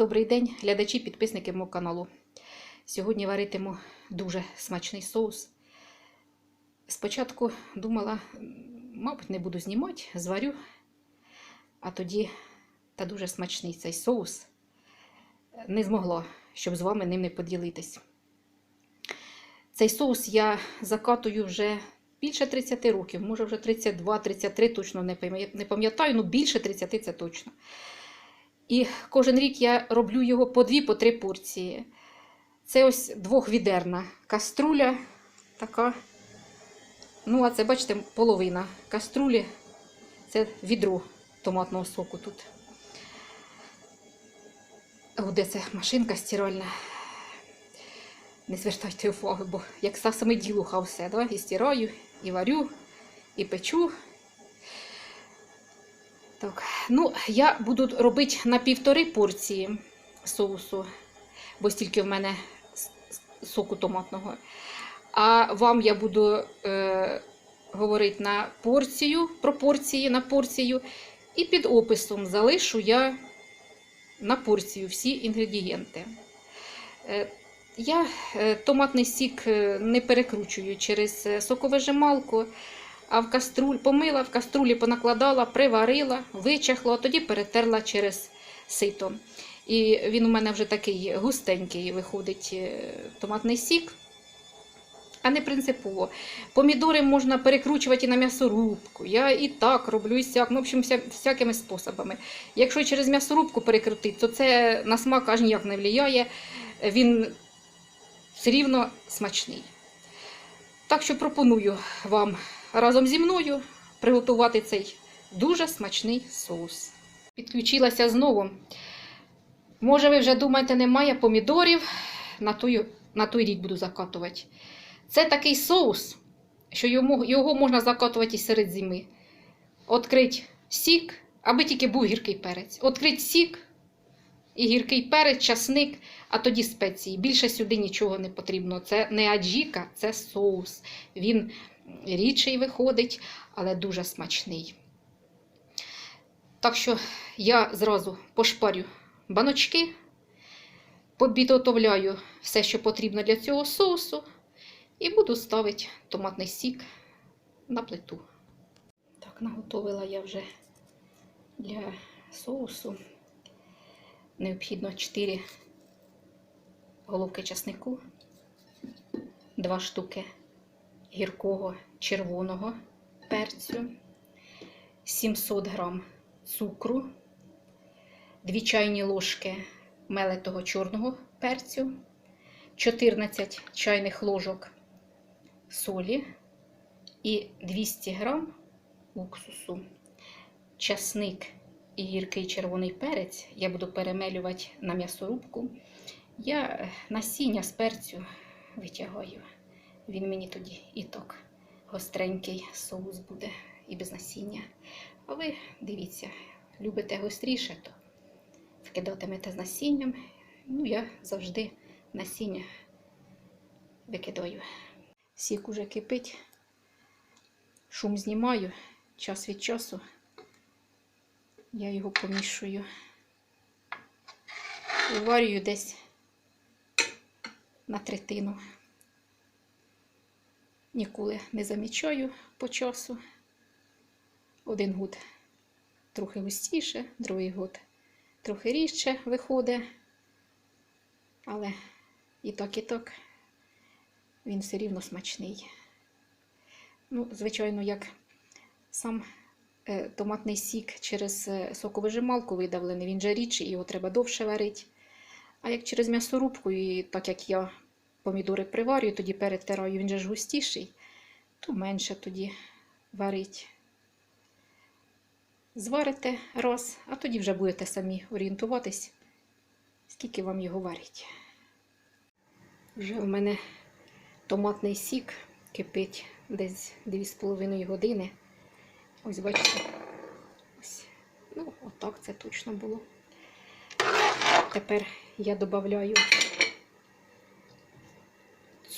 Добрий день, глядачі, підписники мого каналу. Сьогодні варитиму дуже смачний соус. Спочатку думала, мабуть, не буду знімати, зварю, а тоді та дуже смачний цей соус. Не змогла, щоб з вами ним не поділитись. Цей соус я закатую вже більше 30 років, може вже 32-33, точно не пам'ятаю, ну більше 30 це точно. І кожен рік я роблю його по дві, по три порції. Це ось двохвідерна каструля така. Ну, а це, бачите, половина каструлі. Це відро томатного соку тут. О, де це машинка стиральна. Не звертайте уваги, бо як саме ділуха все, да? і стираю, і варю, і печу. Так, ну, я буду робити на півтори порції соусу, бо стільки в мене соку томатного. А вам я буду е, говорити на порцію, пропорції на порцію. І під описом залишу я на порцію всі інгредієнти. Е, я е, томатний сік е, не перекручую через соковижималку, а в каструль помила, в каструлі понакладала, приварила, вичахла, тоді перетерла через сито. І він у мене вже такий густенький виходить е, томатний сік. А не принципово. Помідори можна перекручувати і на м'ясорубку. Я і так роблю, і сяк. Ну, в общем, вся, всякими способами. Якщо через м'ясорубку перекрутити, то це на смак аж ніяк не впливає. Він все рівно смачний. Так що пропоную вам разом зі мною приготувати цей дуже смачний соус. Підключилася знову. Може, ви вже думаєте, немає помідорів, на той, на той рік буду закатувати. Це такий соус, що йому, його можна закатувати і серед зими. Открить сік, аби тільки був гіркий перець. Открить сік і гіркий перець, часник, а тоді спеції. Більше сюди нічого не потрібно. Це не аджіка, це соус. Він рідший виходить, але дуже смачний. Так що я зразу пошпарю баночки, підготовляю все, що потрібно для цього соусу, і буду ставити томатний сік на плиту. Так, наготовила я вже для соусу. Необхідно 4 головки часнику, 2 штуки гіркого червоного перцю, 700 грам цукру, 2 чайні ложки мелитого чорного перцю, 14 чайних ложок солі і 200 грам уксусу. Часник і гіркий червоний перець я буду перемелювати на м'ясорубку. Я насіння з перцю витягаю. Він мені тоді і так гостренький соус буде і без насіння. А ви дивіться, любите гостріше, то вкидатимете з насінням. Ну, я завжди насіння викидаю. Сік уже кипить, шум знімаю час від часу. Я його помішую. Уварюю десь на третину. Ніколи не замічаю по часу. Один год трохи густіше, другий год трохи рідше виходить. Але і так, і так він все рівно смачний. Ну, звичайно, як сам е, томатний сік через е, соковижималку видавлений, він же рідший, його треба довше варити. А як через м'ясорубку, і так як я помідори приварюю, тоді перетираю, він же ж густіший, то менше тоді варить. Зварите раз, а тоді вже будете самі орієнтуватись, скільки вам його варить. Вже в мене томатний сік кипить десь 2,5 години. Ось бачите. Ось. Ну, отак це точно було. Тепер я додаю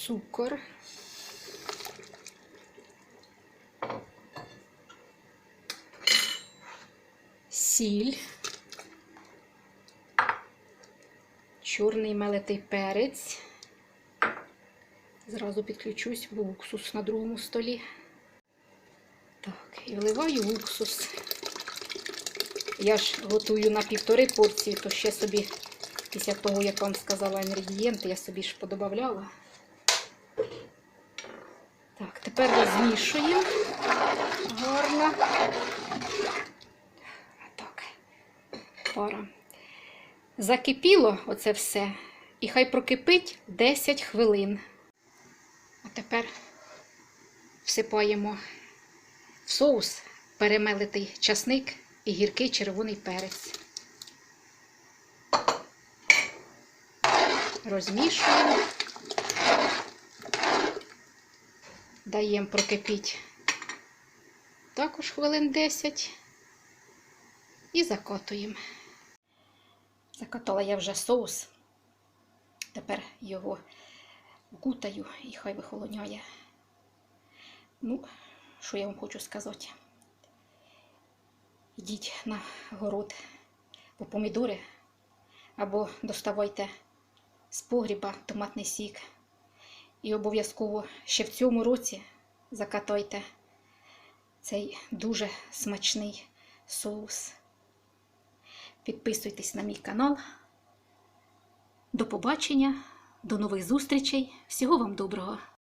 цукор. Сіль. чорний мелитий перець. Зразу підключусь в уксус на другому столі. Так, і вливаю уксус. Я ж готую на півтори порції, то ще собі, після того, як вам сказала інгредієнти, я собі ж подобавляла. Так, тепер розмішуємо гарно. Так, пара. Закипіло оце все, і хай прокипить 10 хвилин. А тепер всипаємо в соус перемелитий часник і гіркий червоний перець. Розмішуємо. Даємо прокипіть також хвилин 10 і закатуємо. Закатала я вже соус. Тепер його вкутаю і хай вихолоняє. Ну, що я вам хочу сказати? Йдіть на город по помідори або доставайте з погріба томатний сік. І обов'язково ще в цьому році закатайте цей дуже смачний соус. Підписуйтесь на мій канал. До побачення, до нових зустрічей. Всього вам доброго!